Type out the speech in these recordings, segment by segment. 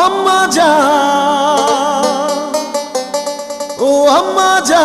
আম্মা যা ও আম্মা যা।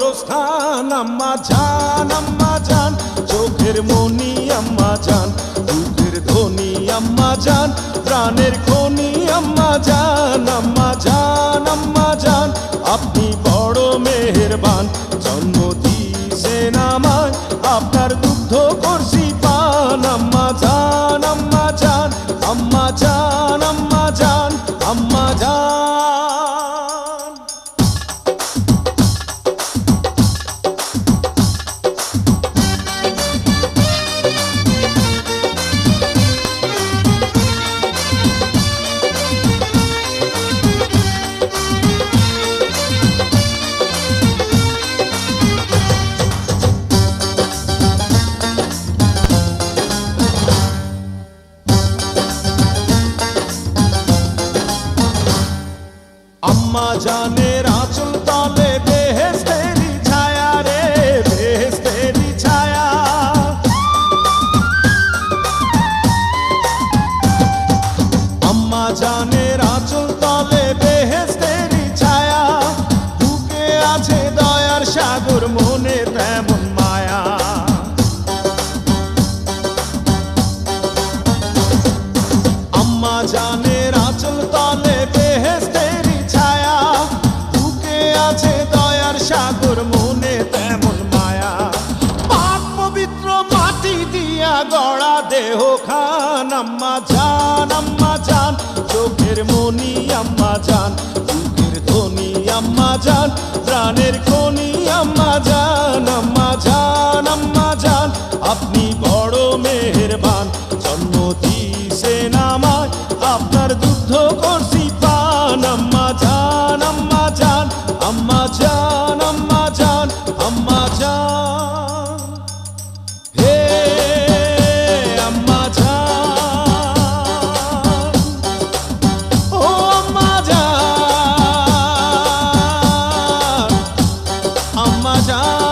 গোরস্থান, আম্মা জান আম্মা জান, চোখের মনি, আম্মা জান বুকের ধ্বনি আম্মা জান, প্রাণের খনি, আম্মা জান জানের আঁচল তলে বেহেস্তেরি ছায়া রে বেহেস্তেরি ছায়া। আম্মা আঁচল তলে বেহেস্তেরি ছায়া আছে দয়ার সাগর, মনে তেমন মায়া। আম্মা জানের চোখের আম্মা যান আম্মা যান প্রাণের খনি আম্মা যান আম্মা যান আম্মা যান আপনি বড় মেহেরবান, জন্ম দিয়েছেন আমায় আপনার যুদ্ধ করছি পান আম্মা যান আম্মা যান আম্মা জান। আম্মা